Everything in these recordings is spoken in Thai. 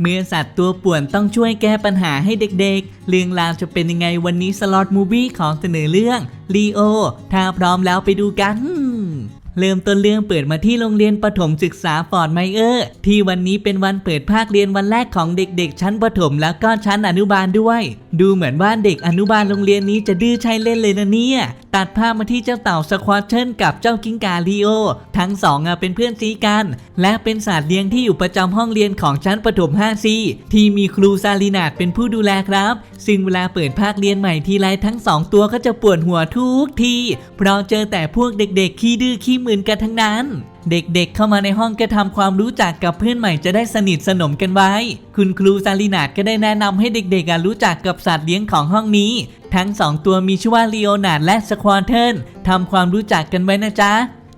เมื่อสัตว์ตัวป่วนต้องช่วยแก้ปัญหาให้เด็กๆ เรื่องราวจะเป็นยังไงวันนี้สล็อตมูวี่ของเสนอเรื่องลีโอ ถ้าพร้อมแล้วไปดูกัน เริ่มต้นเรื่องเปิดมาที่โรงเรียนประถมศึกษาฟอร์ดไมเออร์ที่วันนี้เป็นวันเปิดภาคเรียนวันแรกของเด็กๆ ชั้นประถมแล้วก็ชั้นอนุบาลด้วย ดูเหมือนว่าเด็กอนุบาลโรงเรียนนี้จะดื้อใช้เล่นเลยนะเนี่ย ตัดภาพมาที่เจ้าเต่าสควอตเชิลกับเจ้ากิ้งกาลีโอ ทั้งสองอะเป็นเพื่อนซีกัน และเป็นศาสตว์เลี้ยงที่อยู่ประจำห้องเรียนของชั้นประถม5ซีที่มีครูซาลีนาดเป็นผู้ดูแลครับ ซึ่งเวลาเปิดภาคเรียนใหม่ทีไรทั้งสองตัวก็จะปวดหัวทุกทีเพราะเจอแต่พวกเด็กๆขี้ดื้อขี้มนกันทั้งนั้น เด็กๆเข้ามาในห้องก็ทำความรู้จักกับเพื่อนใหม่จะได้สนิทสนมกันไว้ คุณครูซาลินาดก็ได้แนะนำให้เด็กๆรู้จักกับสัตว์เลี้ยงของห้องนี้ ทั้งสองตัวมีชื่อว่าลีโอนาดและสควอเทิลทำความรู้จักกันไว้นะจ๊ะ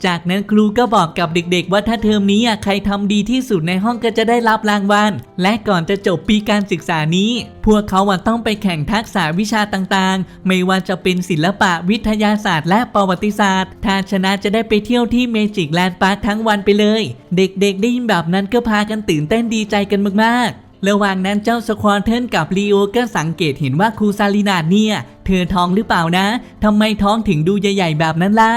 จากนั้นครูก็บอกกับเด็กๆ ว่าถ้าเทอมนี้ใครทำดีที่สุดในห้องก็จะได้รับรางวัล และก่อนจะจบปีการศึกษานี้ พวกเขาอะต้องไปแข่งทักษะวิชาต่างๆ ไม่ว่าจะเป็นศิลปะวิทยาศาสตร์ และประวัติศาสตร์ ถ้าชนะจะได้ไปเที่ยวที่เมจิกแลนด์พาร์คทั้งวันไปเลย เด็กๆ ได้ยินแบบนั้นก็พากันตื่นเต้นดีใจกันมากๆระหว่างนั้นเจ้าสควอเทิลกับลีโอก็สังเกตเห็นว่าครูซาลีนาดเนี่ย เธอท้องหรือเปล่านะ ทำไมท้องถึงดูใหญ่ๆแบบนั้นล่ะ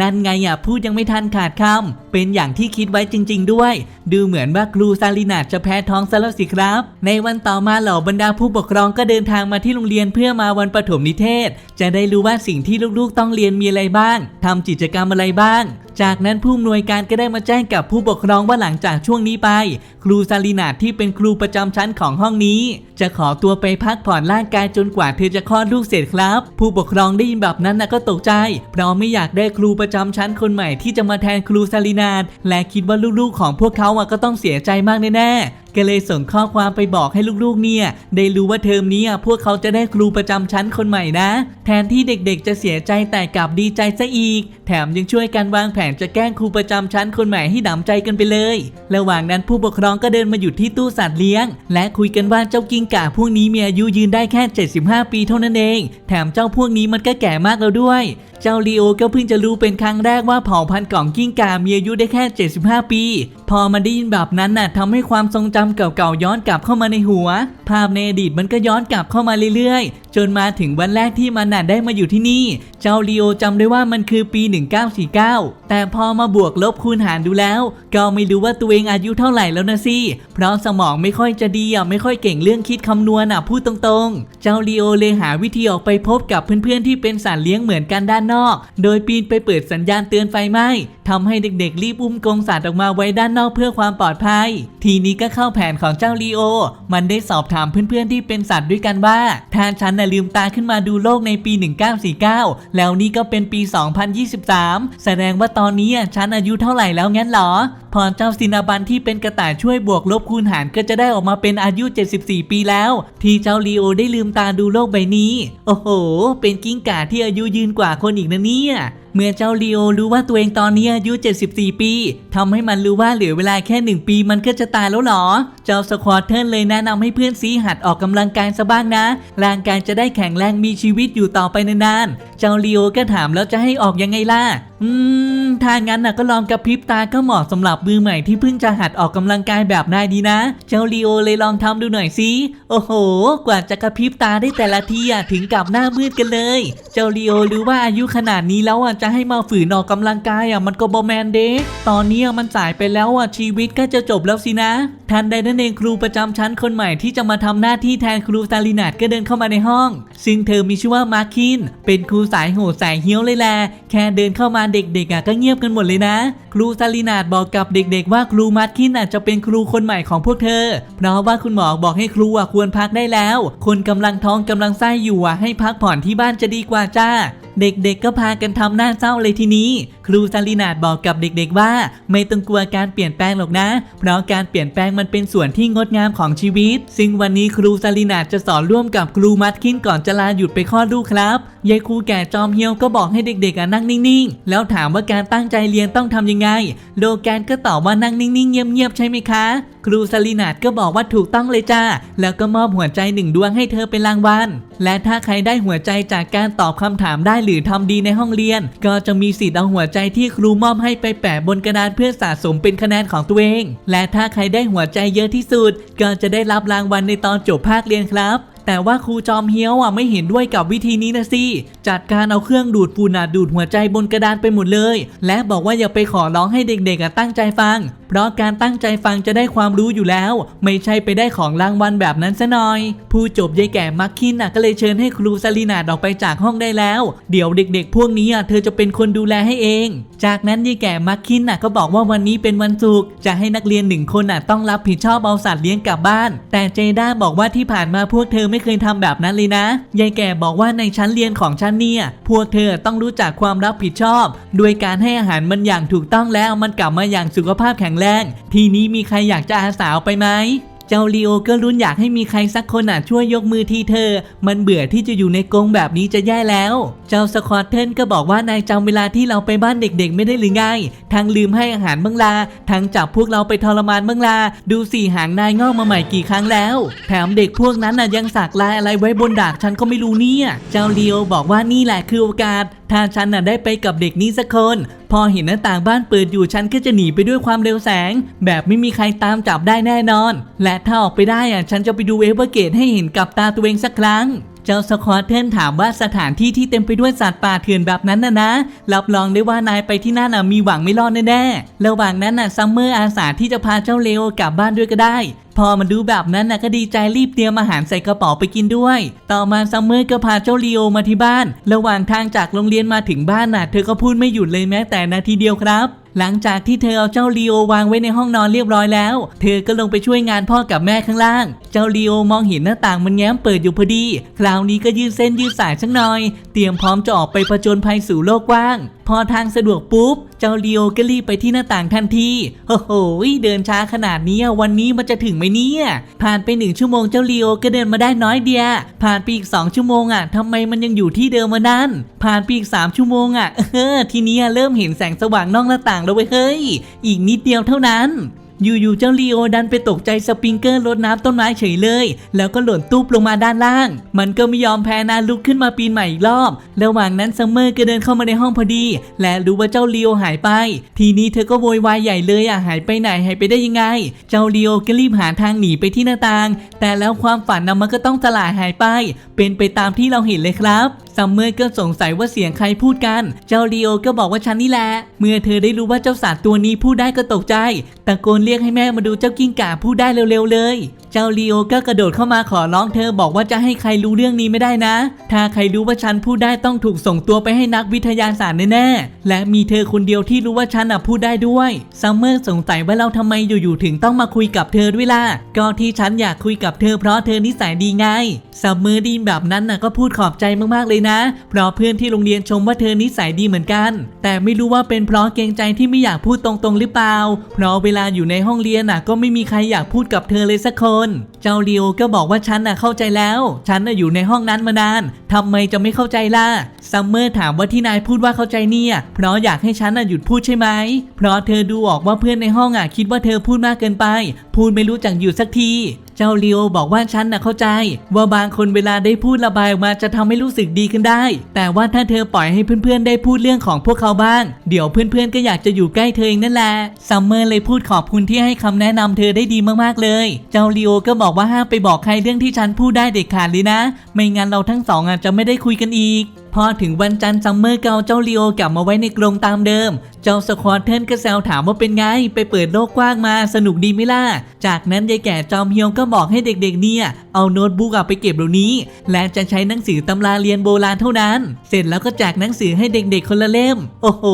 นั่นไงอะพูดยังไม่ทันขาดคำเป็นอย่างที่คิดไว้จริง ๆ ด้วย ดูเหมือนว่าครูซาลีนาจะแพ้ท้องซะแล้วสิครับ ในวันต่อมาเหล่าบรรดาผู้ปกครองก็เดินทางมาที่โรงเรียนเพื่อมาวันประถมนิเทศ จะได้รู้ว่าสิ่งที่ลูกๆต้องเรียนมีอะไรบ้างทำกิจกรรมอะไรบ้างจากนั้นผู้อำนวยการก็ได้มาแจ้งกับผู้ปกครองว่าหลังจากช่วงนี้ไป ครูซาลีนาที่เป็นครูประจำชั้นของห้องนี้ จะขอตัวไปพักผ่อนร่างกายจนกว่าเธอจะคลอดลูกเสร็จครับ ผู้ปกครองได้ยินแบบนั้นนะก็ตกใจ เพราะไม่อยากได้ครูประจำชั้นคนใหม่ที่จะมาแทนครูซาลินาดและคิดว่าลูกๆ ของพวกเขาอะก็ต้องเสียใจมากแน่ๆก็เลยส่งข้อความไปบอกให้ลูกๆเนี่ย ได้รู้ว่าเทอมนี้พวกเขาจะได้ครูประจำชั้นคนใหม่นะ แทนที่เด็กๆจะเสียใจแต่กลับดีใจซะอีก แถมยังช่วยกันวางแผนจะแกล้งครูประจำชั้นคนใหม่ให้ดำใจกันไปเลย ระหว่างนั้นผู้ปกครองก็เดินมาหยุดที่ตู้สัตว์เลี้ยง และคุยกันว่าเจ้ากิ้งก่าพวกนี้มีอายุยืนได้แค่ 75 ปีเท่านั้นเอง แถมเจ้าพวกนี้มันก็แก่มากแล้วด้วย เจ้าลีโอก็เพิ่งจะรู้เป็นครั้งแรกว่าเผ่าพันธุ์ของกิ้งก่ามีอายุได้แค่ 75 ปี พอมาได้ยินแบบนั้นน่ะทำให้ความทรงจำเก่าๆย้อนกลับเข้ามาในหัว ภาพในอดีตมันก็ย้อนกลับเข้ามาเรื่อยๆ จนมาถึงวันแรกที่มันน่ะได้มาอยู่ที่นี่ เจ้าลีโอจำได้ว่ามันคือปี 1949 แต่พอมาบวกลบคูณหารดูแล้ว ก็ไม่รู้ว่าตัวเองอายุเท่าไหร่แล้วนะสิ เพราะสมองไม่ค่อยจะดีอะไม่ค่อยเก่งเรื่องคิดคำนวณอะพูดตรงๆ เจ้าลีโอเลยหาวิธีออกไปพบกับเพื่อนๆที่เป็นสัตว์เลี้ยงเหมือนกันด้านนอก โดยปีนไปเปิดสัญญาณเตือนไฟไหม้ทำให้เด็กๆ รีบอุ้มกรงสัตว์ออกมาไว้ด้านนอกเพื่อความปลอดภัย ทีนี้ก็เข้าแผนของเจ้าลีโอ มันได้สอบถามเพื่อนๆที่เป็นสัตว์ด้วยกันว่า ถ้าฉันน่ะลืมตาขึ้นมาดูโลกในปี 1949 แล้วนี่ก็เป็นปี 2023 แสดงว่าตอนนี้อะฉันอายุเท่าไหร่แล้วงั้นเหรอ พอเจ้าซินาบันที่เป็นกระต่ายช่วยบวกลบคูณหารก็จะได้ออกมาเป็นอายุ 74 ปีแล้ว ที่เจ้าลีโอได้ลืมตาดูโลกใบนี้ โอ้โห เป็นกิ้งก่าที่อายุยืนกว่าคนอีกนะเนี่ย เมื่อเจ้าลีโอรู้ว่าตัวเองตอนนี้อายุ 74 ปีทำให้มันรู้ว่าเหลือเวลาแค่ 1 ปีมันก็จะตายแล้วหรอ เจ้าสควอตเทิลเลยแนะนำให้เพื่อนซีหัดออกกำลังกายซะบ้างนะ ร่างกายจะได้แข็งแรงมีชีวิตอยู่ต่อไปนานๆ เจ้าลีโอก็ถามแล้วจะให้ออกยังไงล่ะ อืม ถ้างั้นน่ะก็ลองกระพริบตาก็เหมาะสำหรับมือใหม่ที่เพิ่งจะหัดออกกำลังกายแบบนายดีนะ เจ้าลีโอเลยลองทำดูหน่อยสิ โอ้โห กว่าจะกระพริบตาได้แต่ละทีอะถึงกับหน้ามืดกันเลย เจ้าลีโอรู้ว่าอายุขนาดนี้แล้วอะจะให้มาฝืนออกกำลังกายอะมันก็บอแมนเดะตอนนี้อะมันสายไปแล้วอะชีวิตก็จะจบแล้วสินะ ทันใดนั่นเองครูประจำชั้นคนใหม่ที่จะมาทำหน้าที่แทนครูซาลินาดก็เดินเข้ามาในห้อง ซึ่งเธอมีชื่อว่ามาคิน เป็นครูสายโหดสายเฮี้ยวเลยแหละแค่เดินเข้ามาเด็กๆอะก็เงียบกันหมดเลยนะ รูซาลินาดบอกกับเด็กๆว่าครูมาร์คินอาจจะเป็นครูคนใหม่ของพวกเธอ เพราะว่าคุณหมอบอกให้ครูอะควรพักได้แล้ว คนกำลังท้องกำลังไส้อยู่อะให้พักผ่อนที่บ้านจะดีกว่าจ้า เด็กๆก็พากันทำหน้าเศร้าเลยทีนี้ ครูซาลินาดบอกกับเด็กๆว่า ไม่ต้องกลัวการเปลี่ยนแปลงหรอกนะ เพราะการเปลี่ยนแปลงมันเป็นส่วนที่งดงามของชีวิต ซึ่งวันนี้ครูซาลินาดจะสอนร่วมกับครูมัดคินก่อนจะลาหยุดไปคลอดลูกครับยายครูแก่จอมเฮียวก็บอกให้เด็กๆนั่งนิ่งๆ แล้วถามว่าการตั้งใจเรียนต้องทำยังไงโลแกนก็ตอบว่านั่งนิ่งๆเงียบๆใช่ไหมคะ ครูซาลินาดก็บอกว่าถูกต้องเลยจ้า แล้วก็มอบหัวใจหนึ่งดวงให้เธอเป็นรางวัล และถ้าใครได้หัวใจจากการตอบคำถามได้หรือทำดีในห้องเรียน ก็จะมีสิทธิ์เอาหัวใจที่ครูมอบให้ไปแปะบนกระดานเพื่อสะสมเป็นคะแนนของตัวเอง และถ้าใครได้หัวใจเยอะที่สุด ก็จะได้รับรางวัลในตอนจบภาคเรียนครับแต่ว่าครูจอมเฮี้ยวอะไม่เห็นด้วยกับวิธีนี้นะสิ จัดการเอาเครื่องดูดฝุ่นดูดหัวใจบนกระดานไปหมดเลย และบอกว่าอย่าไปขอร้องให้เด็กๆตั้งใจฟังเพราะการตั้งใจฟังจะได้ความรู้อยู่แล้ว ไม่ใช่ไปได้ของรางวัลแบบนั้นซะหน่อย ผู้จบยายแก่มักคินอะก็เลยเชิญให้ครูซาลีนาดออกไปจากห้องได้แล้ว เดี๋ยวเด็กๆ พวกนี้อะเธอจะเป็นคนดูแลให้เอง จากนั้นยายแก่มักคินอะก็บอกว่าวันนี้เป็นวันศุกร์จะให้นักเรียนหนึ่งคนอะต้องรับผิดชอบเอาสัตว์เลี้ยงกลับบ้าน แต่เจด้าบอกว่าที่ผ่านมาพวกเธอไม่เคยทำแบบนั้นเลยนะยายแก่บอกว่าในชั้นเรียนของฉันเนี่ยพวกเธอต้องรู้จักความรับผิดชอบ ด้วยการให้อาหารมันอย่างถูกต้องแล้วมันกลับมาอย่างสุขภาพแข็งแรง ทีนี้มีใครอยากจะอาสาเอาไปไหมเจ้าลีโอก็รุ้นอยากให้มีใครสักคนอะช่วยยกมือทีเธอ มันเบื่อที่จะอยู่ในกรงแบบนี้จะแย่แล้ว เจ้าสควอตเทนก็บอกว่านายจำเวลาที่เราไปบ้านเด็กๆ ไม่ได้หรือไงทั้งลืมให้อาหารบ้างลาทั้งจับพวกเราไปทรมานบ้างลา ดูสี่หางนายงอกมาใหม่กี่ครั้งแล้ว แถมเด็กพวกนั้นน่ะยังสักลายอะไรไว้บนดากฉันก็ไม่รู้เนี่ย เจ้าลีโอบอกว่านี่แหละคือโอกาส ถ้าฉันน่ะได้ไปกับเด็กนี้สักคน พอเห็นหน้าต่างบ้านเปิดอยู่ฉันก็จะหนีไปด้วยความเร็วแสง แบบไม่มีใครตามจับได้แน่นอน และถ้าออกไปได้อะฉันจะไปดูเอเวอร์เกตให้เห็นกับตาตัวเองสักครั้ง เจ้าสควอตเทนถามว่าสถานที่ที่เต็มไปด้วยสัตว์ป่าเถื่อนแบบนั้นน่ะนะ รับรองได้ว่านายไปที่นั่นน่ะมีหวังไม่รอดแน่ๆระหว่างนั้นน่ะซัมเมอร์อาสาที่จะพาเจ้าเลโอกลับบ้านด้วยก็ได้ พอมาดูแบบนั้นน่ะก็ดีใจรีบเตรียมอาหารใส่กระเป๋าไปกินด้วย ต่อมาซัมเมอร์ก็พาเจ้าเลโอมาที่บ้าน ระหว่างทางจากโรงเรียนมาถึงบ้านน่ะ เธอก็พูดไม่หยุดเลยแม้แต่นาทีเดียวครับหลังจากที่เธอเอาเจ้าลีโอวางไว้ในห้องนอนเรียบร้อยแล้ว เธอก็ลงไปช่วยงานพ่อกับแม่ข้างล่าง เจ้าลีโอมองเห็นหน้าต่างมันแง้มเปิดอยู่พอดี คราวนี้ก็ยืดเส้นยืดสายสักหน่อย เตรียมพร้อมจะออกไปผจญภัยสู่โลกกว้าง พอทางสะดวกปุ๊บ เจ้าเลียวก็รีบไปที่หน้าต่างทันทีโอ้โหเดินช้าขนาดนี้วันนี้มันจะถึงไหมเนี่ยผ่านไปหนึ่งชั่วโมงเจ้าเลียวก็เดินมาได้น้อยเดียวผ่านไปอีกสองชั่วโมงอะทำไมมันยังอยู่ที่เดิมมานั่นผ่านไปอีกสามชั่วโมงอะเออทีนี้เริ่มเห็นแสงสว่างนอกหน้าต่างแล้วเว้ยเฮ้ยอีกนิดเดียวเท่านั้น อยู่ๆเจ้าลีโอดันไปตกใจสปริงเกอร์รดน้ำต้นไม้เฉยเลย แล้วก็หล่นตุ๊บลงมาด้านล่าง มันก็ไม่ยอมแพ้นะลุกขึ้นมาปีนใหม่อีกรอบ ระหว่างนั้นซัมเมอร์ก็เดินเข้ามาในห้องพอดี และรู้ว่าเจ้าลีโอหายไป ทีนี้เธอก็โวยวายใหญ่เลยอะหายไปไหนหายไปได้ยังไง เจ้าลีโอก็รีบหาทางหนีไปที่หน้าต่าง แต่แล้วความฝันนะมันก็ต้องสลายหายไป เป็นไปตามที่เราเห็นเลยครับซัมเมอร์ก็สงสัยว่าเสียงใครพูดกัน เจ้าลีโอก็บอกว่าฉันนี่แหละ เมื่อเธอได้รู้ว่าเจ้าสัตว์ตัวนี้พูดได้ก็ตกใจ ตะโกนเรียกให้แม่มาดูเจ้ากิ้งก่าพูดได้เร็วๆเลย เจ้าลีโอก็กระโดดเข้ามาขอร้องเธอบอกว่าจะให้ใครรู้เรื่องนี้ไม่ได้นะ ถ้าใครรู้ว่าฉันพูดได้ต้องถูกส่งตัวไปให้นักวิทยาศาสตร์แน่ๆ และมีเธอคนเดียวที่รู้ว่าฉันอะพูดได้ด้วยซัมเมอร์สงสัยว่าเราทำไมอยู่ๆถึงต้องมาคุยกับเธอด้วยล่ะ ก็ที่ฉันอยากคุยกับเธอเพราะเธอนิสัยดีไงซัมเมอร์ดีแบบนั้นน่ะก็พูดขอบใจมากๆเลยนะ เพราะเพื่อนที่โรงเรียนชมว่าเธอนิสัยดีเหมือนกัน แต่ไม่รู้ว่าเป็นเพราะเกรงใจที่ไม่อยากพูดตรงๆหรือเปล่า เพราะเวลาอยู่ในห้องเรียนน่ะก็ไม่มีใครอยากพูดกับเธอเลยสักคน เจ้าลีโอก็บอกว่าฉันน่ะเข้าใจแล้ว ฉันน่ะอยู่ในห้องนั้นมานานทำไมจะไม่เข้าใจล่ะ ซัมเมอร์ถามว่าที่นายพูดว่าเข้าใจเนี่ย เพราะอยากให้ฉันน่ะหยุดพูดใช่ไหม เพราะเธอดูออกว่าเพื่อนในห้องอะคิดว่าเธอพูดมากเกินไป พูดไม่รู้จักหยุดสักที เจ้าลีโอบอกว่าฉันน่ะเข้าใจ ว่าบางคนเวลาได้พูดระบายออกมาจะทำให้รู้สึกดีขึ้นได้ แต่ว่าถ้าเธอปล่อยให้เพื่อนๆได้พูดเรื่องของพวกเขาบ้าง เดี๋ยวเพื่อนๆก็อยากจะอยู่ใกล้เธอเองนั่นแหละซัมเมอร์เลยพูดขอบคุณที่ให้คำแนะนำเธอได้ดีมากๆเลย เจ้าลีโอก็บอกว่าห้ามไปบอกใครเรื่องที่ฉันพูดได้เด็ดขาดเลยนะ ไม่งั้นเราทั้งสองอาจจะไม่ได้คุยกันอีกพอถึงวันจันทร์ซัมเมอร์ก็เอาเจ้าลีโอกลับมาไว้ในกรงตามเดิม เจ้าสควอตเทนก็แซวถามว่าเป็นไง ไปเปิดโลกกว้างมาสนุกดีไหมล่ะ จากนั้นยายแก่จอมเฮียวก็บอกให้เด็กๆเนี่ย เอาโน้ตบุ๊กไปเก็บเดี๋ยวนี้ และจะใช้หนังสือตำราเรียนโบราณเท่านั้น เสร็จแล้วก็แจกหนังสือให้เด็กๆคนละเล่ม โอ้โห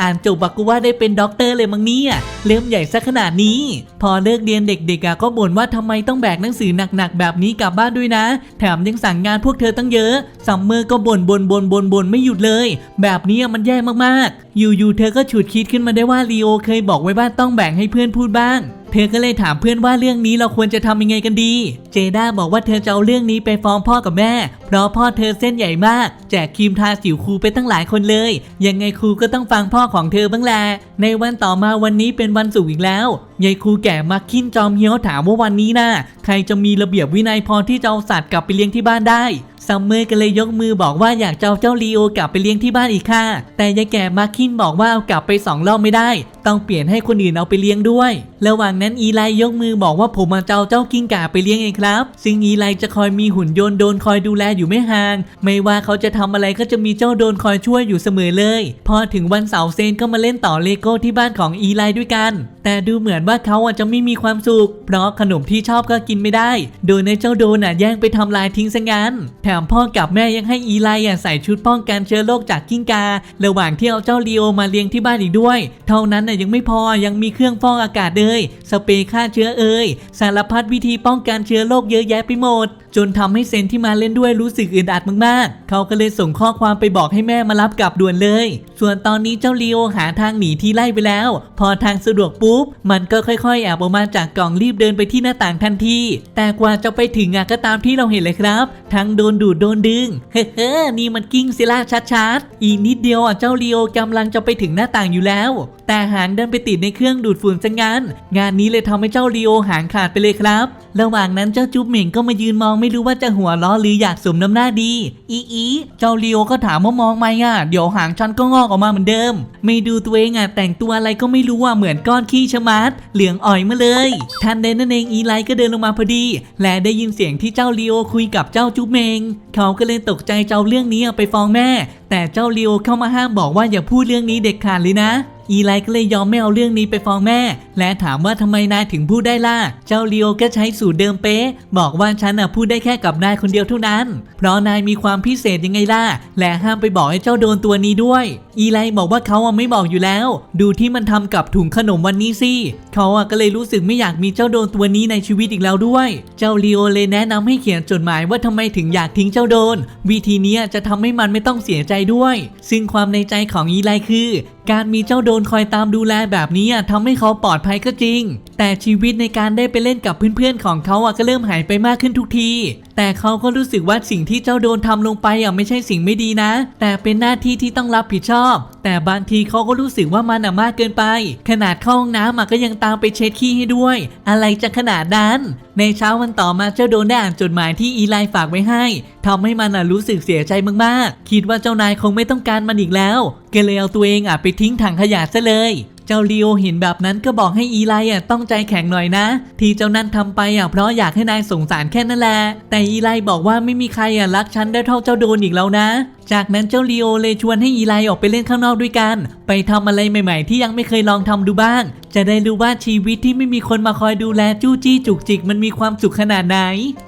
อ่านจบบักกูว่าได้เป็นด็อกเตอร์เลยมั้งเนี่ยเล่มใหญ่ซะขนาดนี้ พอเลิกเรียนเด็กๆก็บ่นว่าทำไมต้องแบกหนังสือหนักๆแบบนี้กลับบ้านด้วยนะ แถมยังสั่งงานพวกเธอตั้งเยอะซัมเมอร์ก็บ่นบ่นบ่นบนบนไม่หยุดเลย แบบนี้มันแย่มากๆ อยู่ๆเธอก็ฉุดคิดขึ้นมาได้ว่าลีโอเคยบอกไว้ว่าต้องแบ่งให้เพื่อนพูดบ้าง เธอก็เลยถามเพื่อนว่าเรื่องนี้เราควรจะทำยังไงกันดี เจด้าบอกว่าเธอจะเอาเรื่องนี้ไปฟ้องพ่อกับแม่ เพราะพ่อเธอเส้นใหญ่มาก แจกครีมทาสิวครูไปตั้งหลายคนเลย ยังไงครูก็ต้องฟังพ่อของเธอบ้างแหละในวันต่อมาวันนี้เป็นวันศุกร์อีกแล้วยายครูแก่มาคินจอมเฮียวถามว่าวันนี้นะ่ะใครจะมีระเบียบวินัยพอที่จะเอาสัตว์กลับไปเลี้ยงที่บ้านได้ ซัมเมอร์ก็เลยยกมือบอกว่าอยากจะเอาเจ้าลีโอกลับไปเลี้ยงที่บ้านอีกค่ะ แต่ยายแก่มาร์คินบอกว่าเอากลับไปสองรอบไม่ได้ ต้องเปลี่ยนให้คนอื่นเอาไปเลี้ยงด้วย ระหว่างนั้นอีไลยกมือบอกว่าผมมาจะเอาเจ้ากิ้งก่าไปเลี้ยงเองครับ ซึ่งอีไลจะคอยมีหุ่นยนต์โดนคอยดูแลอยู่ไม่ห่าง ไม่ว่าเขาจะทำอะไรก็จะมีเจ้าโดนคอยช่วยอยู่เสมอเลย พอถึงวันเสาร์เซนก็มาเล่นต่อเลโก้ที่บ้านของอีไลด้วยกัน แต่ดูเหมือนว่าเขาอะจะไม่มีความสุข เพราะขนมที่ชอบก็กินไม่ได้ โดยในเจ้าโดนอะแย่งไปทำลายทิ้งซะงั้นแถมพ่อกับแม่ยังให้อีไลอะใส่ชุดป้องกันเชื้อโรคจากกิ้งกา ระหว่างที่เอาเจ้าลีโอมาเลี้ยงที่บ้านอีกด้วย เท่านั้นน่ะยังไม่พอยังมีเครื่องฟอกอากาศเอ่ยสเปรย์ฆ่าเชื้อเอ่ยสารพัดวิธีป้องกันเชื้อโรคเยอะแยะไปหมด จนทำให้เซนที่มาเล่นด้วยรู้สึกอึดอัดมากๆ เขาก็เลยส่งข้อความไปบอกให้แม่มารับกลับด่วนเลย ส่วนตอนนี้เจ้าลีโอหาทางหนีที่ไล่ไปแล้ว พอทางสะดวกปุ๊บ มันก็ค่อยๆแอบออกมาจากกล่องรีบเดินไปที่หน้าต่างทันทีแต่กว่าจะไปถึงอะก็ตามที่เราเห็นเลยครับ ทั้งโดนดูดโดนดึง เฮ้อนี่มันกิ้งซิล่าชัดๆ อีกนิดเดียวอะเจ้าลีโอกำลังจะไปถึงหน้าต่างอยู่แล้ว แต่หางดันไปติดในเครื่องดูดฝุ่นซะงั้น งานนี้เลยทำให้เจ้าลีโอหางขาดไปเลยครับ ระหว่างนั้นเจ้าจุ๊บเหม่งก็มายืนมองไม่รู้ว่าจะหัวล้อหรืออยากสมน้ำหน้าดี อีอีเจ้าลีโอก็ถามว่ามองไหมอะเดี๋ยวหางฉันก็งอกออกมาเหมือนเดิม ไม่ดูตัวเองอะแต่งตัวอะไรก็ไม่รู้อะเหมือนก้อนขี้ชะมัดเหลืองอ่อยมาเลย ทันใดนั่นเองอีไลก็เดินลงมาพอดี และได้ยินเสียงที่เจ้าลีโอคุยกับเจ้าจุ๊บเหม่งเขาก็เลยตกใจเจ้าเรื่องนี้เอาไปฟ้องแม่แต่เจ้าลีโอเข้ามาห้ามบอกว่าอย่าพูดเรื่องนี้เด็ดขาดเลยนะ อีไลก็เลยยอมไม่เอาเรื่องนี้ไปฟ้องแม่ และถามว่าทำไมนายถึงพูดได้ล่ะ เจ้าลีโอก็ใช้สูตรเดิมเป๊ะ บอกว่าฉันน่ะพูดได้แค่กับนายคนเดียวเท่านั้น เพราะนายมีความพิเศษยังไงล่ะ และห้ามไปบอกให้เจ้าโดนตัวนี้ด้วย อีไลบอกว่าเขาอะไม่บอกอยู่แล้ว ดูที่มันทำกับถุงขนมวันนี้สิ เขาอะก็เลยรู้สึกไม่อยากมีเจ้าโดนตัวนี้ในชีวิตอีกแล้วด้วย เจ้าลีโอเลยแนะนำให้เขียนจดหมายว่าทำไมถึงอยากทิ้งเจ้าโดน วิธีนี้จะทำให้มันไม่ต้องเสียใจด้วย ซึ่งความในใจของอีไลคือ การมีเจ้าโดนคอยตามดูแลแบบนี้ทำให้เขาปลอดภัยก็จริง แต่ชีวิตในการได้ไปเล่นกับเพื่อนๆของเขาอะก็เริ่มหายไปมากขึ้นทุกที แต่เขาก็รู้สึกว่าสิ่งที่เจ้าโดนทำลงไปอะไม่ใช่สิ่งไม่ดีนะ แต่เป็นหน้าที่ที่ต้องรับผิดชอบ แต่บางทีเขาก็รู้สึกว่ามันอะมากเกินไป ขนาดเข้าห้องน้ำอะก็ยังตามไปเช็ดขี้ให้ด้วย อะไรจะขนาดนั้นในเช้าวันต่อมาเจ้าโดนได้อ่านจดหมายที่อีไลฝากไว้ให้ทำให้มันอะรู้สึกเสียใจมากๆ คิดว่าเจ้านายคงไม่ต้องการมันอีกแล้วก็เลยเอาตัวเองอะไปทิ้งถังขยะซะเลย เจ้าลีโอเห็นแบบนั้นก็บอกให้อีไลอะต้องใจแข็งหน่อยนะ ที่เจ้านั่นทำไปอะเพราะอยากให้นายสงสารแค่นั่นแหละ แต่อีไลบอกว่าไม่มีใครอะรักฉันได้เท่าเจ้าโดนอีกแล้วนะ จากนั้นเจ้าลีโอเลยชวนให้อีไลออกไปเล่นข้างนอกด้วยกัน ไปทำอะไรใหม่ ๆ ที่ยังไม่เคยลองทำดูบ้างจะได้รู้ว่าชีวิตที่ไม่มีคนมาคอยดูแลจู้จี้จุกจิกมันมีความสุขขนาดไหน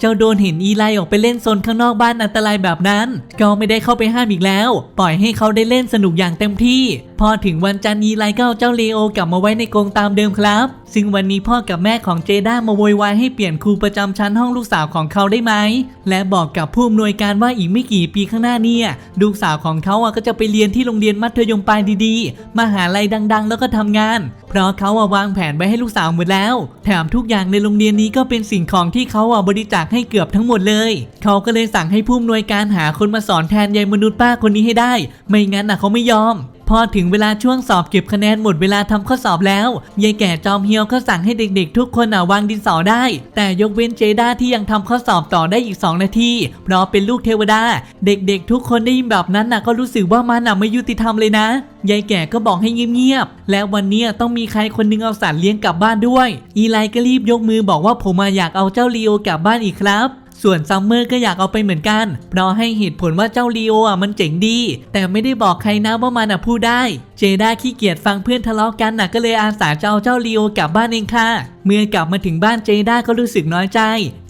เจ้าโดนเห็นอีไลออกไปเล่นโซนข้างนอกบ้านอันตรายแบบนั้น ก็ไม่ได้เข้าไปห้ามอีกแล้ว ปล่อยให้เขาได้เล่นสนุกอย่างเต็มที่ พอถึงวันจันทร์อีไลก็เอาเจ้าเลโอกลับมาไว้ในกรงตามเดิมครับ ซึ่งวันนี้พ่อกับแม่ของเจด้ามาโวยวายให้เปลี่ยนครูประจำชั้นห้องลูกสาวของเขาได้ไหม และบอกกับผู้อำนวยการว่าอีกไม่กี่ปีข้างหน้าเนี่ยลูกสาวของเขาอะก็จะไปเรียนที่โรงเรียนมัธยมปลายดีๆมหาลัยดัง ๆ แล้วก็ทำงาน เพราะเขาอะวางแผนไว้ให้ลูกสาวหมดแล้ว แถมทุกอย่างในโรงเรียนนี้ก็เป็นสิ่งของที่เขาอะบริจาคให้เกือบทั้งหมดเลย เขาก็เลยสั่งให้ผู้อำนวยการหาคนมาสอนแทนยายมนุษย์ป้าคนนี้ให้ได้ ไม่งั้นอะเขาไม่ยอม พอถึงเวลาช่วงสอบเก็บคะแนนหมดเวลาทำข้อสอบแล้วยายแก่จอมเฮียวก็สั่งให้เด็กๆ ทุกคนอะวางดินสอได้ แต่ยกเว้นเจด้าที่ยังทำข้อสอบต่อได้อีก 2 นาทีเพราะเป็นลูกเทวดา เด็กๆ ทุกคนได้ยินแบบนั้นน่ะก็รู้สึกว่ามันอะไม่ยุติธรรมเลยนะยายแก่ก็บอกให้เงียบๆ และวันนี้ต้องมีใครคนหนึงเอาสัตว์เลี้ยงกลับบ้านด้วย อีไลก็รีบยกมือบอกว่าผมอะอยากเอาเจ้าลีโอกลับบ้านอีกครับ ส่วนซัมเมอร์ก็อยากเอาไปเหมือนกันเพราะให้เหตุผลว่าเจ้าลีโออะมันเจ๋งดี แต่ไม่ได้บอกใครนะว่ามันอะพูดได้ เจด้าขี้เกียจฟังเพื่อนทะเลาะกันน่ะก็เลยอาสาจะเอาเจ้าลีโอกลับบ้านเองค่ะ เมื่อกลับมาถึงบ้านเจด้าก็รู้สึกน้อยใจ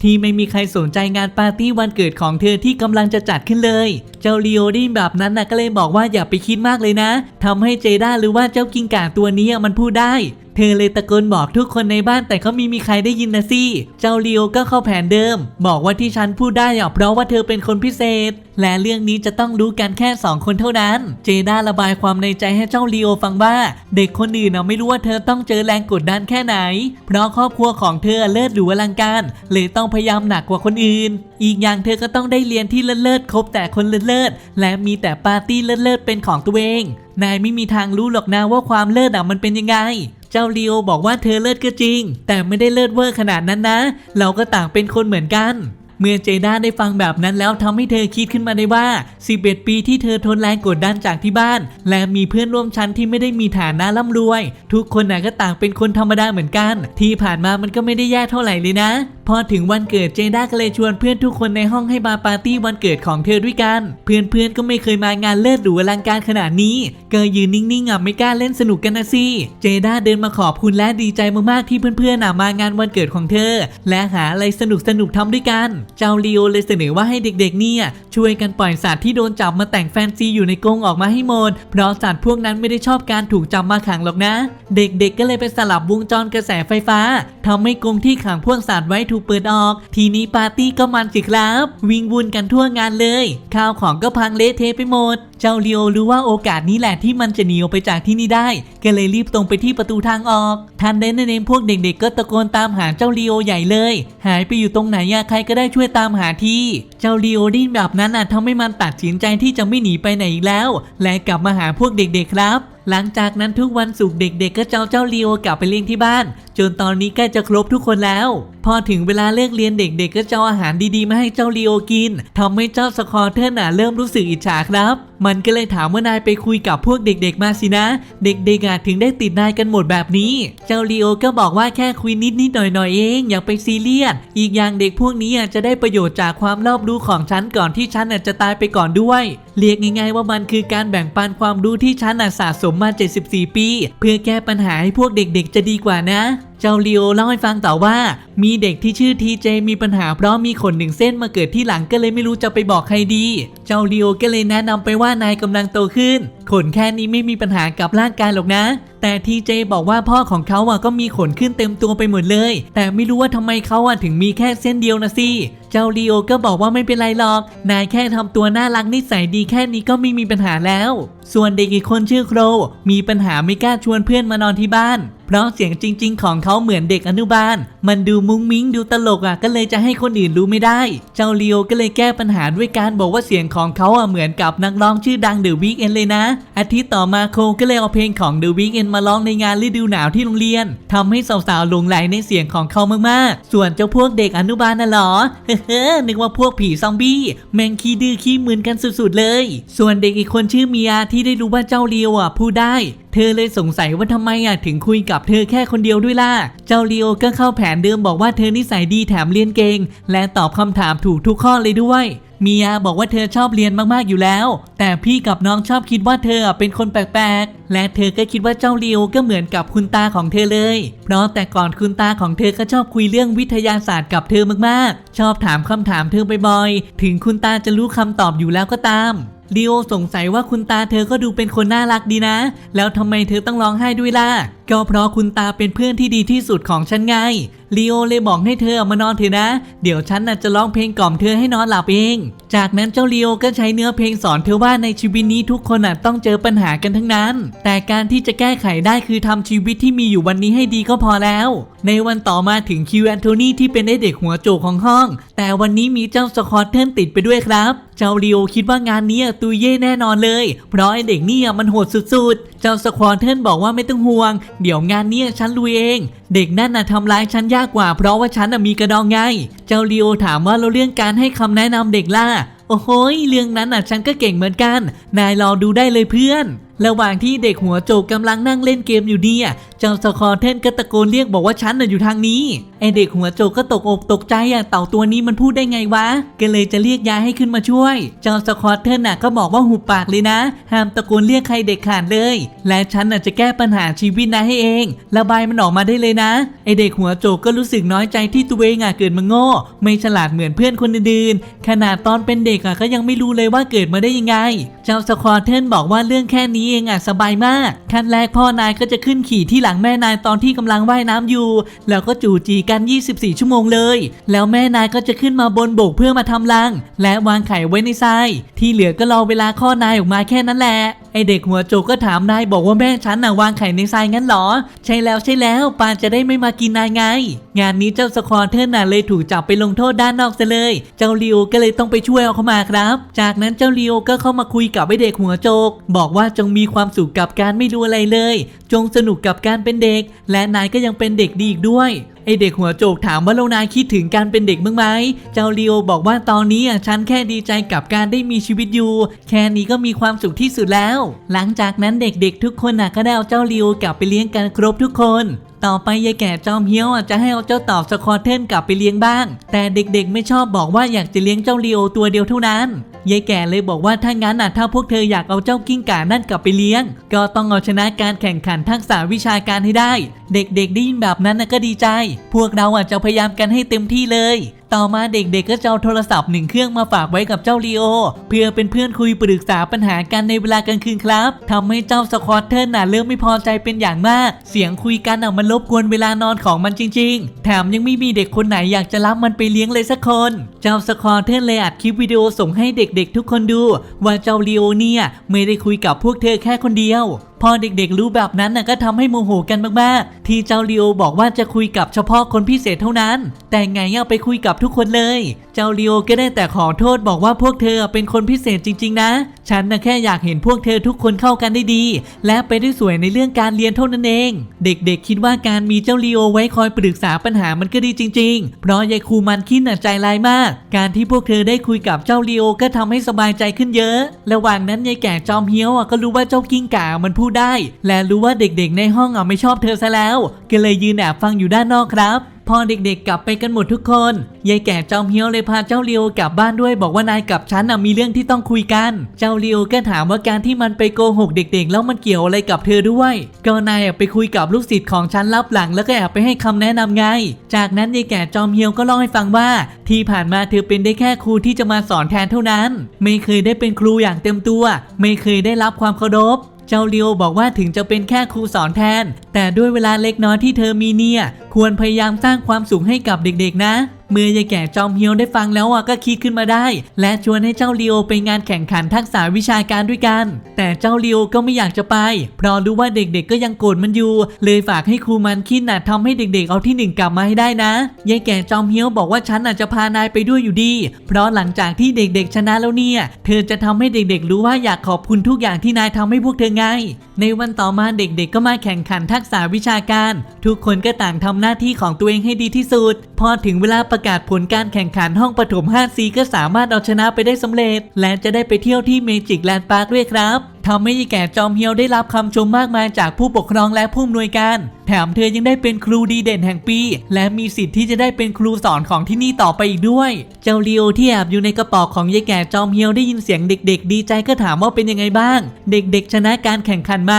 ที่ไม่มีใครสนใจงานปาร์ตี้วันเกิดของเธอที่กำลังจะจัดขึ้นเลย เจ้าลีโอได้ยินแบบนั้นน่ะก็เลยบอกว่าอย่าไปคิดมากเลยนะทำให้เจด้ารู้ว่าเจ้ากิงก่าตัวนี้มันพูดได้เธอเลยตะโกนบอกทุกคนในบ้านแต่ก็มีมีใครได้ยินนะสิ เจ้าลีโอก็เข้าแผนเดิม บอกว่าที่ฉันพูดได้อะเพราะว่าเธอเป็นคนพิเศษ และเรื่องนี้จะต้องรู้กันแค่สองคนเท่านั้น เจด้าระบายความในใจให้เจ้าาลีโอฟังว่า เด็กคนอื่นน่ะไม่รู้ว่าเธอต้องเจอแรงกดดันแค่ไหน เพราะครอบครัวของเธอเลิศหรูอลังการเลยต้องพยายามหนักกว่าคนอื่น อีกอย่างเธอก็ต้องได้เรียนที่เลิศๆคบแต่คนเลิศๆและมีแต่ปาร์ตี้เลิศๆเป็นของตัวเอง นายไม่มีทางรู้หรอกนะว่าความเลิศอะมันเป็นยังไงเจ้าลีโอบอกว่าเธอเลิศก็จริง แต่ไม่ได้เลิศเวอร์ขนาดนั้นนะ เราก็ต่างเป็นคนเหมือนกัน เมื่อเจด้าได้ฟังแบบนั้นแล้วทำให้เธอคิดขึ้นมาได้ว่า 11 ปีที่เธอทนแรงกดดันจากที่บ้าน และมีเพื่อนร่วมชั้นที่ไม่ได้มีฐานะร่ำรวย ทุกคนน่ะก็ต่างเป็นคนธรรมดาเหมือนกัน ที่ผ่านมามันก็ไม่ได้แย่เท่าไหร่เลยนะ พอถึงวันเกิดเจด้าก็เลยชวนเพื่อนทุกคนในห้องให้มาปาร์ตี้วันเกิดของเธอด้วยกัน เพื่อนๆก็ไม่เคยมางานเลิศหรูอลังการขนาดนี้ก็ยืนนิ่งๆอะไม่กล้าเล่นสนุกกันนะสิเจด้าเดินมาขอบคุณและดีใจมากๆที่เพื่อนๆอะมางานวันเกิดของเธอ และหาอะไรสนุกๆทำด้วยกันเจ้าลีโอเลยเสนอว่าให้เด็กๆเนี่ยช่วยกันปล่อยสัตว์ที่โดนจับมาแต่งแฟนซีอยู่ในกรงออกมาให้หมด เพราะสัตว์พวกนั้นไม่ได้ชอบการถูกจับมาขังหรอกนะ เด็กๆก็เลยไปสลับวงจรกระแสไฟฟ้าทำให้กรงที่ขังพวกสัตว์ไว้ถูกเปิดออก ทีนี้ปาร์ตี้ก็มันสิครับ วิ่งวุ่นกันทั่วงานเลย ข้าวของก็พังเละเทะไปหมด เจ้าลีโอรู้ว่าโอกาสนี้แหละที่มันจะหนีออกไปจากที่นี่ได้ ก็เลยรีบตรงไปที่ประตูทางออก ทันใดนั้นเองพวกเด็กๆ ก็ตะโกนตามหาเจ้าลีโอใหญ่เลย หายไปอยู่ตรงไหนอะใครก็ได้ช่วยตามหาทีเจ้าลีโอดินแบบนั้นน่ะทำให้มันตัดสินใจที่จะไม่หนีไปไหนอีกแล้ว และกลับมาหาพวกเด็กๆครับหลังจากนั้นทุกวันศุกร์เด็กๆ ก็เจ้าเจ้าลีโอกลับไปเลี้ยงที่บ้าน จนตอนนี้ใกล้จะครบทุกคนแล้ว พอถึงเวลาเลิกเรียนเด็กๆ ก็เจ้าอาหารดีๆ มาให้เจ้าลีโอกินทำให้เจ้าสคอเทอร์น่ะเริ่มรู้สึกอิจฉาครับ มันก็เลยถามว่านายไปคุยกับพวกเด็กๆ มาสินะ เด็กๆอะถึงได้ติดนายกันหมดแบบนี้ เจ้าลีโอก็บอกว่าแค่คุยนิดๆหน่อยๆเองอย่าไปซีเรียส อีกอย่างเด็กพวกนี้จะได้ประโยชน์จากความรอบรู้ของฉันก่อนที่ฉันจะตายไปก่อนด้วย เรียกง่ายๆว่ามันคือการแบ่งปันความรู้ที่ฉันสะสมมา 74 ปี เพื่อแก้ปัญหาให้พวกเด็กๆจะดีกว่านะ เจ้าลีโอเล่าให้ฟังต่อว่า มีเด็กที่ชื่อทีเจมีปัญหาเพราะมีขนหนึ่งเส้นมาเกิดที่หลังก็เลยไม่รู้จะไปบอกใครดี เจ้าลีโอก็เลยแนะนำไปว่านายกำลังโตขึ้น ขนแค่นี้ไม่มีปัญหากับร่างกายหรอกนะ แต่ทีเจบอกว่าพ่อของเขาอะก็มีขนขึ้นเต็มตัวไปหมดเลย แต่ไม่รู้ว่าทำไมเขาอะถึงมีแค่เส้นเดียวนะสิ เจ้าลีโอก็บอกว่าไม่เป็นไรหรอก นายแค่ทำตัวน่ารักนิสัยดีแค่นี้ก็ไม่มีปัญหาแล้ว ส่วนเด็กอีกคนชื่อโคร มีปัญหาไม่กล้าชวนเพื่อนมานอนที่บ้าน เพราะเสียงจริง ๆ ของเขาเหมือนเด็กอนุบาล มันดูมุ้งมิ้งดูตลกอะก็เลยจะให้คนอื่นรู้ไม่ได้ เจ้าลีโอก็เลยแก้ปัญหาด้วยการบอกว่าเสียงของเขาอะเหมือนกับนักร้องชื่อดังเดอะวิกเอนเลยนะ อาทิตย์ต่อมาโคก็เลยเอาเพลงของเดอะวิกเอนมาร้องในงานฤดูหนาวที่โรงเรียนทำให้สาวๆหลงไหลในเสียงของเขามากๆ ส่วนเจ้าพวกเด็กอนุบาลน่ะเหรอเฮ้อนึกว่าพวกผีซอมบี้แมงขี้ดื้อขี้มึนกันสุดๆเลย ส่วนเด็กอีกคนชื่อเมียที่ได้รู้ว่าเจ้าเลียวอะพูดได้ เธอเลยสงสัยว่าทำไมอะถึงคุยกับเธอแค่คนเดียวด้วยล่ะ เจ้าลียวก็เข้าแผนเดิมบอกว่าเธอนิสัยดีแถมเรียนเก่ง และตอบคำถามถูกทุกข้อเลยด้วยเมียบอกว่าเธอชอบเรียนมากๆอยู่แล้ว แต่พี่กับน้องชอบคิดว่าเธอเป็นคนแปลกๆ และเธอก็คิดว่าเจ้าลียวก็เหมือนกับคุณตาของเธอเลย เพราะแต่ก่อนคุณตาของเธอก็ชอบคุยเรื่องวิทยาศาสตร์กับเธอมากๆ ชอบถามคำถามเธอบ่อยๆ ถึงคุณตาจะรู้คำตอบอยู่แล้วก็ตามลีโอสงสัยว่าคุณตาเธอก็ดูเป็นคนน่ารักดีนะ แล้วทำไมเธอต้องร้องไห้ด้วยล่ะ ก็เพราะคุณตาเป็นเพื่อนที่ดีที่สุดของฉันไงลีโอเลยบอกให้เธอมานอนเถอะนะ เดี๋ยวฉันน่ะจะร้องเพลงกล่อมเธอให้นอนหลับเอง จากนั้นเจ้าลีโอก็ใช้เนื้อเพลงสอนเธอว่าในชีวิตนี้ทุกคนน่ะต้องเจอปัญหากันทั้งนั้น แต่การที่จะแก้ไขได้คือทำชีวิตที่มีอยู่วันนี้ให้ดีก็พอแล้ว ในวันต่อมาถึงคิวแอนโทนีที่เป็นไอเด็กหัวโจกของห้อง แต่วันนี้มีเจ้าสคอตเทิลติดไปด้วยครับ เจ้าลีโอคิดว่างานนี้ตุยเย่แน่นอนเลย เพราะไอเด็กนี่มันโหดสุดๆ เจ้าสควอเทิลบอกว่าไม่ต้องห่วงเดี๋ยวงานนี้ฉันลุยเอง เด็กนั่นน่ะทำร้ายฉันยากกว่า เพราะว่าฉันน่ะมีกระดองไง เจ้าลีโอถามว่าเราเรื่องการให้คำแนะนำเด็กล่ะ โอ้โหเรื่องนั้นน่ะฉันก็เก่งเหมือนกัน นายรอดูได้เลยเพื่อน ระหว่างที่เด็กหัวโจกกำลังนั่งเล่นเกมอยู่เนี่ยเจ้าสคอเทนก็ตะโกนเรียกบอกว่าฉันน่ะอยู่ทางนี้ไอเด็กหัวโจกก็ตกอกตกใจอะเต่าตัวนี้มันพูดได้ไงวะก็เลยจะเรียกยายให้ขึ้นมาช่วย เจ้าสคอเทนน่ะก็บอกว่าหุบปากเลยนะ ห้ามตะโกนเรียกใครเด็กขาดเลย และฉันน่ะจะแก้ปัญหาชีวิตนายให้เอง ระบายมันออกมาได้เลยนะไอเด็กหัวโจกก็รู้สึกน้อยใจที่ตัวเองอะเกิดมาโง่ ไม่ฉลาดเหมือนเพื่อนคนอื่นๆขนาดตอนเป็นเด็กอะก็ยังไม่รู้เลยว่าเกิดมาได้ยังไง เจ้าสคอเทนบอกว่าเรื่องแค่นี้เองอะสบายมากขั้นแรกพ่อนายก็จะขึ้นขี่ที่หลังแม่นายตอนที่กำลังว่ายน้ำอยู่ แล้วก็จู่จีกัน 24 ชั่วโมงเลย แล้วแม่นายก็จะขึ้นมาบนบกเพื่อมาทำรัง และวางไข่ไว้ในทรายที่เหลือก็รอเวลาข้อนายออกมาแค่นั้นแหละไอเด็กหัวโจกก็ถามนายบอกว่าแม่ฉันน่ะวางไข่ในทรายงั้นเหรอ ใช่แล้วใช่แล้วปานจะได้ไม่มากินนายไง งานนี้เจ้าสควอเทนน่ะเลยถูกจับไปลงโทษด้านนอกซะเลย เจ้าลีโอก็เลยต้องไปช่วยเอาเข้ามาครับ จากนั้นเจ้าลีโอก็เข้ามาคุยกับไอเด็กหัวโจก บอกว่าจงมีีความสุขกับการไม่รู้อะไรเลย จงสนุกกับการเป็นเด็ก และนายก็ยังเป็นเด็กดีอีกด้วยไอเด็กหัวโจกถามว่าแล้วนายคิดถึงการเป็นเด็กบ้างไหม เจ้าลีโอบอกว่าตอนนี้อะฉันแค่ดีใจกับการได้มีชีวิตอยู่ แค่นี้ก็มีความสุขที่สุดแล้ว หลังจากนั้นเด็กๆทุกคนน่ะก็ได้เอาเจ้าลีโอกลับไปเลี้ยงกันครบทุกคน ต่อไปยายแก่จอมเฮี้ยวอะจะให้เอาเจ้าตอบสคอเทนกลับไปเลี้ยงบ้าง แต่เด็กๆ ไม่ชอบบอกว่าอยากจะเลี้ยงเจ้าลีโอตัวเดียวเท่านั้นยายแก่เลยบอกว่าถ้างั้นน่ะถ้าพวกเธออยากเอาเจ้ากิ้งก่านั่นกลับไปเลี้ยง ก็ต้องเอาชนะการแข่งขันทักษะวิชาการให้ได้ เด็กๆได้ยินแบบนั้นนะก็ดีใจ พวกเราอะจะพยายามกันให้เต็มที่เลย ต่อมาเด็กๆก็จะเอาโทรศัพท์หนึ่งเครื่องมาฝากไว้กับเจ้าลีโอ เพื่อเป็นเพื่อนคุยปรึกษาปัญหากันในเวลากลางคืนครับทำให้เจ้าสควอตเทอร์น่ะเริ่มไม่พอใจเป็นอย่างมาก เสียงคุยกันอะมันรบกวนเวลานอนของมันจริง ๆ แถมยังไม่มีเด็กคนไหนอยากจะรับมันไปเลี้ยงเลยสักคน เจ้าสควอตเทอร์เลยอัดคลิปวิดีโอส่งให้เด็กๆ ทุกคนดู ว่าเจ้าลีโอเนี่ยไม่ได้คุยกับพวกเธอแค่คนเดียว พอเด็กๆรู้แบบนั้นน่ะก็ทำให้โมโหกันมากๆ ที่เจ้าลีโอบอกว่าจะคุยกับเฉพาะคนพิเศษเท่านั้น แต่ไงเอาไปคุยกับทุกคนเลยเจ้าลีโอก็ได้แต่ขอโทษบอกว่าพวกเธอเป็นคนพิเศษจริง ๆ นะ ฉันน่ะแค่อยากเห็นพวกเธอทุกคนเข้ากันได้ดี และไปได้สวยในเรื่องการเรียนเท่านั้นเอง เด็กๆ คิดว่าการมีเจ้าลีโอไว้คอยปรึกษาปัญหามันก็ดีจริง ๆ เพราะยายครูมันคิดน่ะใจร้ายมาก การที่พวกเธอได้คุยกับเจ้าลีโอก็ทำให้สบายใจขึ้นเยอะ ระหว่างนั้นยายแก่จอมเฮี้ยวก็รู้ว่าเจ้ากิ้งก่ามันพูดได้ และรู้ว่าเด็กๆ ในห้องอะไม่ชอบเธอซะแล้ว ก็เลยยืนแอบฟังอยู่ด้านนอกครับ พอเด็กๆ กลับไปกันหมดทุกคน ยายแก่จอมเฮียวเลยพาเจ้าเลียวกลับบ้านด้วยบอกว่านายกับฉันน่ะมีเรื่องที่ต้องคุยกัน เจ้าเลียวก็ถามว่าการที่มันไปโกหกเด็กๆ แล้วมันเกี่ยวอะไรกับเธอด้วย ก็นายอะไปคุยกับลูกศิษย์ของฉันลับหลัง แล้วก็แอบไปให้คำแนะนำไง จากนั้นยายแก่จอมเฮียวก็เล่าให้ฟังว่า ที่ผ่านมาเธอเป็นได้แค่ครูที่จะมาสอนแทนเท่านั้น ไม่เคยได้เป็นครูอย่างเต็มตัว ไม่เคยได้รับความเคารพ เจ้าเลียวบอกว่าถึงจะเป็นแค่ครูสอนแทน แต่ด้วยเวลาเล็กน้อยที่เธอมีเนี่ย ควรพยายามสร้างความสุขให้กับเด็กๆนะ เมื่อยายแก่จอมเฮียวได้ฟังแล้วอะก็คิดขึ้นมาได้ และชวนให้เจ้าเลียวไปงานแข่งขันทักษะวิชาการด้วยกัน แต่เจ้าเลียวก็ไม่อยากจะไป เพราะรู้ว่าเด็กๆก็ยังโกรธมันอยู่ เลยฝากให้ครูมันคิดน่ะทำให้เด็ก ๆ เอาที่หนึ่งกลับมาให้ได้นะยายแก่จอมเฮียวบอกว่าฉันอาจจะพานายไปด้วยอยู่ดี เพราะหลังจากที่เด็กๆชนะแล้วเนี่ย เธอจะทำให้เด็กๆ รู้ว่าอยากขอบคุณทุกอย่างที่นายทำให้พวกเธอไง ในวันต่อมาเด็กๆ ก็มาแข่งขันทักษะวิชาการ ทุกคนก็ต่างทำหน้าที่ของตัวเองให้ดีที่สุด พอถึงเวลาประกาศผลการแข่งขันห้องปฐม 5C ก็สามารถเอาชนะไปได้สำเร็จ และจะได้ไปเที่ยวที่เมจิกแลนด์พาร์คด้วยครับทำให้ยายแก่จอมเฮียวได้รับคำชมมากมายจากผู้ปกครองและผู้อำนวยการ แถมเธอยังได้เป็นครูดีเด่นแห่งปี และมีสิทธิ์ที่จะได้เป็นครูสอนของที่นี่ต่อไปอีกด้วย เจ้าลีโอที่แอบอยู่ในกระเป๋าของยายแก่จอมเฮียวได้ยินเสียงเด็ก ๆ ดีใจก็ถามว่าเป็นยังไงบ้าง เด็กๆ ชนะการแข่งขันไหม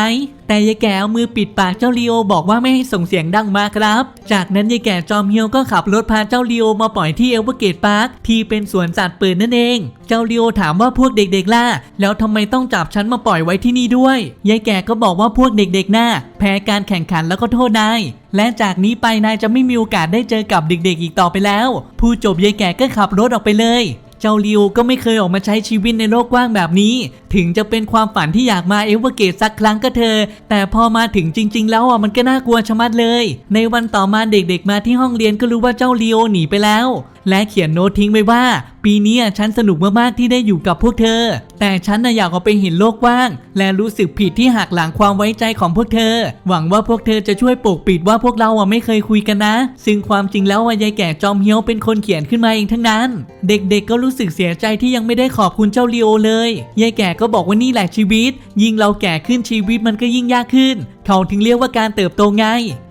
แต่ยายแก่เอามือปิดปากเจ้าลีโอบอกว่าไม่ให้ส่งเสียงดังมาครับ จากนั้นยายแก่จอมเฮียวก็ขับรถพาเจ้าลีโอมาปล่อยที่เอเวอร์เกตพาร์คที่เป็นสวนสัตว์เปิดนั่นเอง เจ้าลีโอถามว่าพวกเด็กๆล่ะแล้วทำไมต้องจับฉันมาปล่อยล่อยไว้ที่นี่ด้วย ยายแก่ก็บอกว่าพวกเด็กๆน่ะแพ้การแข่งขันแล้วก็โทษนาย และจากนี้ไปนายจะไม่มีโอกาสได้เจอกับเด็กๆอีกต่อไปแล้ว ผู้จบยายแก่ก็ขับรถออกไปเลย เจ้าลิวก็ไม่เคยออกมาใช้ชีวิตในโลกกว้างแบบนี้ ถึงจะเป็นความฝันที่อยากมาเอเวอร์เกตสักครั้งก็เธอ แต่พอมาถึงจริง ๆ แล้วอะมันก็น่ากลัวชะมัดเลย ในวันต่อมาเด็กๆมาที่ห้องเรียนก็รู้ว่าเจ้าลีโอหนีไปแล้ว และเขียนโน้ตทิ้งไว้ว่า ปีนี้ฉันสนุกมากๆที่ได้อยู่กับพวกเธอ แต่ฉันน่ะอยากออกไปเห็นโลกกว้าง และรู้สึกผิดที่หักหลังความไว้ใจของพวกเธอ หวังว่าพวกเธอจะช่วยปกปิดว่าพวกเราอะไม่เคยคุยกันนะ ซึ่งความจริงแล้วอะยายแก่จอมเฮี้ยวเป็นคนเขียนขึ้นมาเองทั้งนั้น เด็กๆก็รู้สึกเสียใจที่ยังไม่ได้ขอบคุณเจ้าลีโอเลยยายแก่ก็บอกว่านี่แหละชีวิต ยิ่งเราแก่ขึ้นชีวิตมันก็ยิ่งยากขึ้น เขาถึงเรียกว่าการเติบโตไง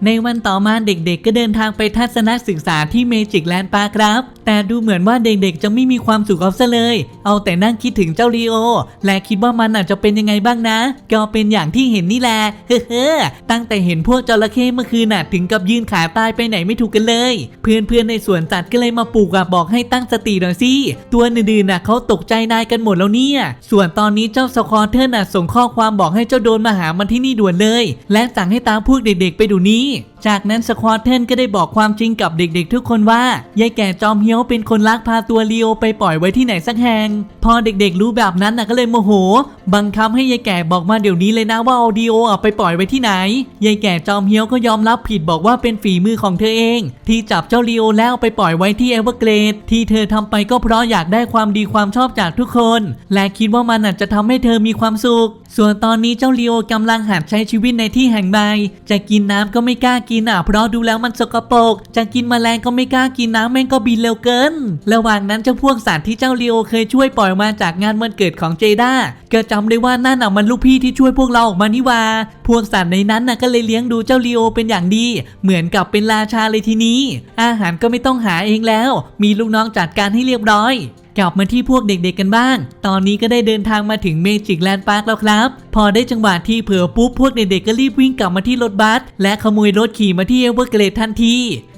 ในวันต่อมาเด็กๆ ก็เดินทางไปทัศนศึกษาที่เมจิกแลนด์ปาร์คครับ แต่ดูเหมือนว่าเด็กๆ จะไม่มีความสุขเอาซะเลย เอาแต่นั่งคิดถึงเจ้าลีโอ และคิดว่ามันอาจจะเป็นยังไงบ้างนะ ก็เป็นอย่างที่เห็นนี่แหละ เฮ้อตั้งแต่เห็นพวกจระเข้เมื่อคืนน่ะถึงกับยืนขาตายไปไหนไม่ถูกกันเลย เพื่อนๆในสวนสัตว์ก็เลยมาปลูกอะบอกให้ตั้งสติหน่อยสิ ตัวอื่นๆน่ะเขาตกใจนายกันหมดแล้วเนี่ย ส่วนตอนนี้เจ้าสควอเทอร์น่ะส่งข้อความบอกให้เจ้าโดนมาหามันที่นี่ด่วนเลย และสั่งให้ตามพวกเด็กๆไปดูนี้จากนั้นสควอเทนก็ได้บอกความจริงกับเด็กๆ ทุกคนว่ายายแก่จอมเฮี้ยวเป็นคนลักพาตัวลีโอไปปล่อยไว้ที่ไหนสักแห่ง พอเด็กๆ รู้แบบนั้นนะก็เลยโมโห บังคับให้ยายแก่บอกมาเดี๋ยวนี้เลยนะว่าเอาดีโออไปปล่อยไว้ที่ไหน ยายแก่จอมเฮี้ยวก็ยอมรับผิดบอกว่าเป็นฝีมือของเธอเอง ที่จับเจ้าลีโอแล้วไปปล่อยไว้ที่เอเวอร์เกรดที่เธอทำไปก็เพราะอยากได้ความดีความชอบจากทุกคน และคิดว่ามันอาจจะทำให้เธอมีความสุข ส่วนตอนนี้เจ้าลีโอกำลังหัดใช้ชีวิตในที่แห่งใหม่จะกินน้ำก็ไม่กล้ากินอะเพราะดูแล้วมันสกปรกจะกินแมลงก็ไม่กล้ากินนะแม่งก็บินเร็วเกิน ระหว่างนั้นเจ้าพวกสัตว์ที่เจ้าลีโอเคยช่วยปล่อยมาจากงานวันเกิดของเจด้าก็จำได้ว่านั่นอะมันลูกพี่ที่ช่วยพวกเราออกมานี่ว่า พวกสัตว์ในนั้นน่ะก็เลยเลี้ยงดูเจ้าลีโอเป็นอย่างดี เหมือนกับเป็นราชาเลยทีนี้ อาหารก็ไม่ต้องหาเองแล้ว มีลูกน้องจัดการให้เรียบร้อยกลับมาที่พวกเด็กๆกันบ้าง ตอนนี้ก็ได้เดินทางมาถึงเมจิกแลนด์พาร์คแล้วครับ พอได้จังหวะที่เผลอปุ๊บพวกเด็กๆก็รีบวิ่งกลับมาที่รถบัสและขโมยรถขี่มาที่เอเวอร์เกรดทันที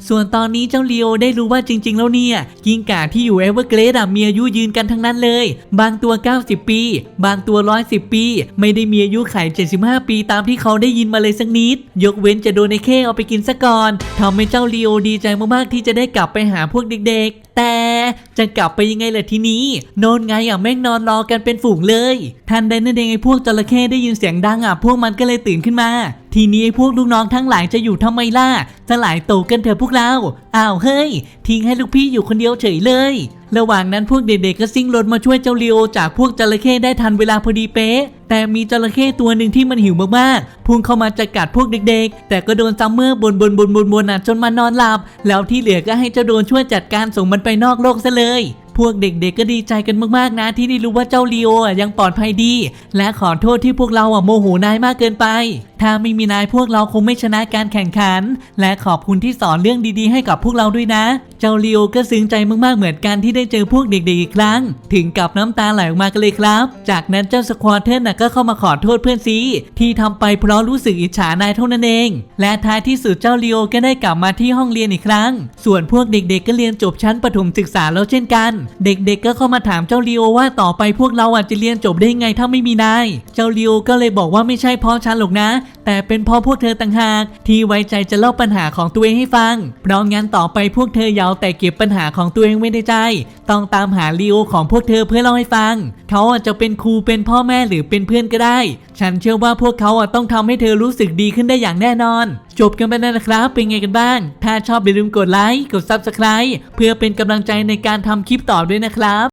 ส่วนตอนนี้เจ้าลีโอได้รู้ว่าจริง ๆ แล้วเนี่ย กิ้งก่าที่อยู่เอเวอร์เกรดมีอายุยืนกันทั้งนั้นเลย บางตัว 90 ปี บางตัว 110 ปี ไม่ได้มีอายุไข 75 ปีตามที่เขาได้ยินมาเลยสักนิด ยกเว้นจะโดนในเข้เอาไปกินซะก่อนทำให้เจ้าลีโอดีใจมากๆที่จะได้กลับไปหาพวกเด็ก ๆ แต่ จะกลับไปยังไงล่ะทีนี้โนนไงอะแม่งนอนรอกันเป็นฝูงเลย ทันใดนั่นเองไอ้พวกจระเข้ได้ยินเสียงดังอะพวกมันก็เลยตื่นขึ้นมา ทีนี้ไอ้พวกลูกน้องทั้งหลายจะอยู่ทำไมล่ะสลายโตกันเถอะพวกเราอ้าวเฮ้ย ทิ้งให้ลูกพี่อยู่คนเดียวเฉยเลย ระหว่างนั้นพวกเด็กๆก็ซิ่งรถมาช่วยเจ้าลีโอจากพวกจระเข้ได้ทันเวลาพอดีเป๊ะ แต่มีจระเข้ตัวหนึ่งที่มันหิวมากๆ พุ่งเข้ามาจะกัดพวกเด็กๆ แต่ก็โดนซัมเมอร์บนบนบนบนบนจนมันนอนหลับ แล้วที่เหลือก็ให้เจ้าโดนช่วยจัดการส่งมันไปนอกโลกซะเลย พวกเด็กๆก็ดีใจกันมากๆนะ ที่ได้รู้ว่าเจ้าลีโอยังปลอดภัยดี และขอโทษที่พวกเราอะโมโหนายมากเกินไป ถ้าไม่มีนายพวกเราคงไม่ชนะการแข่งขัน และขอบคุณที่สอนเรื่องดีๆ ให้กับพวกเราด้วยนะ เจ้าลีโอก็ซึ้งใจมากๆเหมือนกันที่ได้เจอพวกเด็กๆอีกครั้ง ถึงกับน้ำตาไหลออกมากันเลยครับ จากนั้นเจ้าสควอเทนน่ะก็เข้ามาขอโทษเพื่อนซีที่ทำไปเพราะรู้สึกอิจฉานายเท่านั้นเอง และท้ายที่สุดเจ้าลีโอก็ได้กลับมาที่ห้องเรียนอีกครั้ง ส่วนพวกเด็กๆ ก็เรียนจบชั้นประถมศึกษาแล้วเช่นกันเด็กๆก็เข้ามาถามเจ้าลีโอว่าต่อไปพวกเราอาจจะเรียนจบได้ไงถ้าไม่มีนาย เจ้าลีโอก็เลยบอกว่าไม่ใช่เพราะฉันหรอกนะ แต่เป็นเพราะพวกเธอต่างหาก ที่ไว้ใจจะเล่าปัญหาของตัวเองให้ฟัง เพราะงั้นต่อไปพวกเธอยาวแต่เก็บปัญหาของตัวเองไว้ในใจ ต้องตามหาลีโอของพวกเธอเพื่อเล่าให้ฟัง เขาอาจจะเป็นครูเป็นพ่อแม่หรือเป็นเพื่อนก็ได้ ฉันเชื่อว่าพวกเขาอะต้องทำให้เธอรู้สึกดีขึ้นได้อย่างแน่นอน จบกันไปแล้วนะครับ เป็นไงกันบ้าง ถ้าชอบอย่าลืมกดไลค์ กด Subscribe เพื่อเป็นกำลังใจในการทำคลิปต่อด้วยนะครับ